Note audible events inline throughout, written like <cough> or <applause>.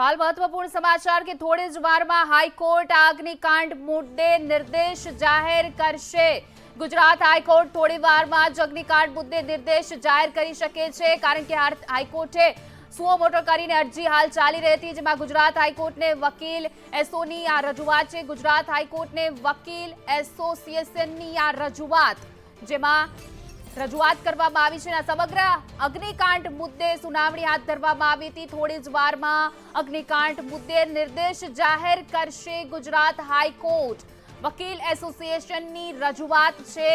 હાલ મહત્વપૂર્ણ સમાચાર કે થોડી જ વારમાં હાઈકોર્ટ અગ્નિકાંડ મુદ્દે નિર્દેશ જાહેર કરશે. ગુજરાત હાઈકોર્ટ થોડી વારમાં જ અગ્નિકાંડ મુદ્દે નિર્દેશ જાહેર કરી શકે છે, કારણ કે હાઈકોર્ટે સુઓ મોટો કરીને અરજી હાલ ચાલી રહી હતી જેમાં ગુજરાત હાઈકોર્ટને વકીલ એસોની આ રજૂઆત છે. ગુજરાત હાઈકોર્ટને વકીલ એસોસિએશનની આ રજૂઆત, જેમાં રજૂઆત કરવામાં આવી છે સમગ્ર અગ્નિકાંડ મુદ્દે સુનાવણી હાથ ધરવામાં આવી હતી. થોડી જ વારમાં અગ્નિકાંડ મુદ્દે નિર્દેશ જાહેર કરશે ગુજરાત હાઈકોર્ટ. વકીલ એસોસિએશનની રજૂઆત છે.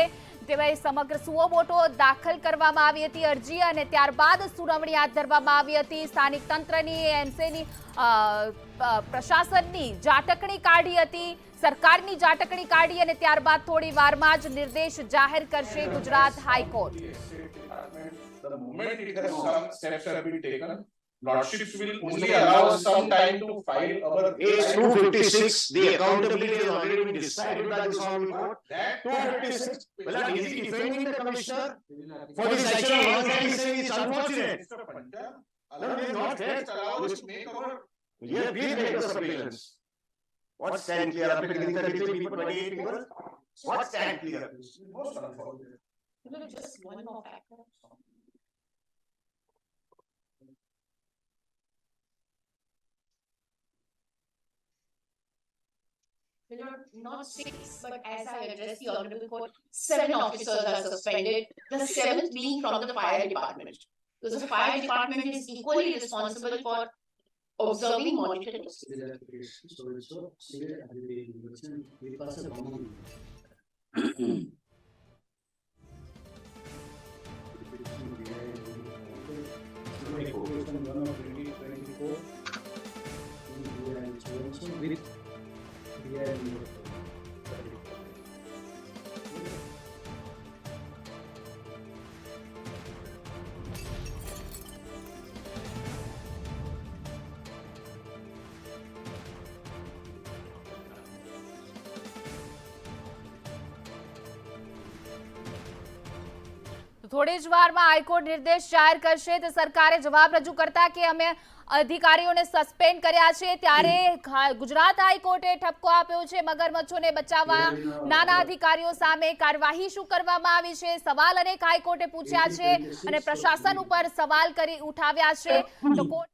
તેમાં સમગ્ર સુઓમોટો દાખલ કરવામાં આવી હતી અરજી અને ત્યારબાદ સુનાવણી હાથ ધરવામાં આવી હતી. સ્થાનિક તંત્રની એમસીની પ્રશાસનની જાટકણી કાઢી હતી. સરકારની જાટકણી કાઢી અને ત્યારબાદ થોડી વારમાં જ નિર્દેશ જાહેર કરશે Gujarat high court The moment it has some steps have been taken, Lordships will only allow us some time to file our. Page two fifty-six, the accountability has already been decided by this honorable court. That Two fifty-six, well, is he defending the commissioner for this action or not, he is saying it's unfortunate. Mr. Punjab. No, it is not fair. Just allow us to make our. Yeah, please make the surveillance. What's stand clear? Up in 32 people, 28 people. What's stand clear? Most of. Just one more you know, not six, but as I address the Honorable Court, seven officers are suspended, the seventh being from the fire department. Because the fire department is equally responsible for observing, monitoring. Sobre la <clears throat> થોડી જ વારમાં high court નિર્દેશ જાહેર કરશે તો સરકારે જવાબ રજૂ કરતા કે અમે અધિકારીઓને સસ્પેન્ડ કર્યા છે ત્યારે ગુજરાત હાઈકોર્ટે ઠપકો આપ્યો છે મગરમચ્છોને બચાવવા. નાના અધિકારીઓ સામે કાર્યવાહી શું કરવામાં આવી છે? સવાલ અનેક હાઈકોર્ટે પૂછ્યા છે અને પ્રશાસન ઉપર સવાલ કરી ઉઠાવ્યા છે. તો court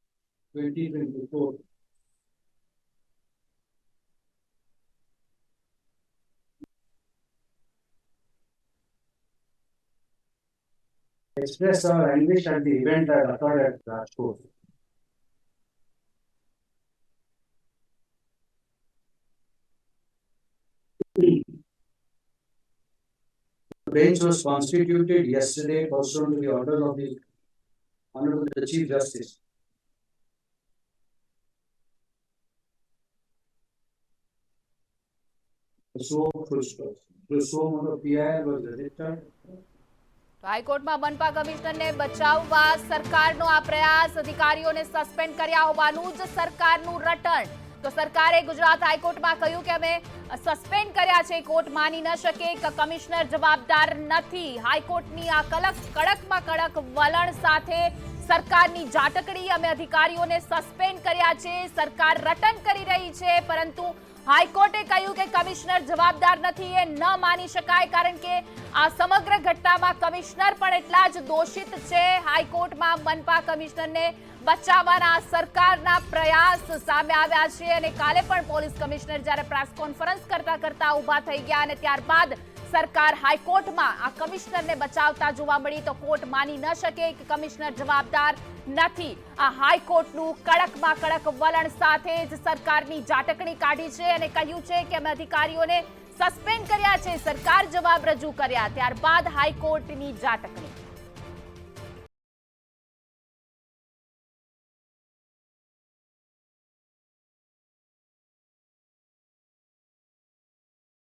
Express our anguish at the event that occurred at Rajkot. The bench was constituted yesterday pursuant to the order of the Honorable the Chief Justice. So, so, so, mono PI was registered. હાઈકોર્ટમાં મનપા કમિશનરને બચાવવા સરકારનો આ પ્રયાસ. અધિકારીઓને suspend કર્યા હોવાનું જ સરકારનું રટણ. તો સરકારે ગુજરાત હાઈકોર્ટમાં કહ્યું કે અમે સસ્પેન્ડ કર્યા છે, કોર્ટ માની ન શકે, કે કમિશનર જવાબદાર નથી. હાઈકોર્ટની આ કડક કડકમાં કડક વલણ સાથે સરકારની ઝાટકડી અમે અધિકારીઓને સસ્પેન્ડ કર્યા છે, સરકાર રટન કરી રહી છે, પરંતુ હાઈકોર્ટે કહ્યું કે કમિશનર જવાબદાર નથી, એ ન માની શકાય, કારણ કે આ સમગ્ર ઘટનામાં કમિશનર પણ એટલા જ દોષિત છે. હાઈકોર્ટમાં મનપા કમિશનરને બચાવવાના સરકારના પ્રયાસ સામે આવ્યા છે અને કાલે પણ પોલીસ કમિશનર જ્યારે પ્રેસ કોન્ફરન્સ કરતા કરતા ઊભા થઈ ગયા અને ત્યારબાદ સરકાર હાઈકોર્ટમાં આ કમિશનરને બચાવતા જોવા મળી તો કોર્ટ માની ન શકે કે કમિશનર જવાબદાર નથી. આ હાઈકોર્ટનું કડકમાં કડક વલણ સાથે જ સરકારની જાટકણી કાઢી છે અને કહ્યું છે કે અમે અધિકારીઓને સસ્પેન્ડ કર્યા છે, સરકાર જવાબ રજૂ કર્યા. ત્યારબાદ હાઈકોર્ટની જાટકણી.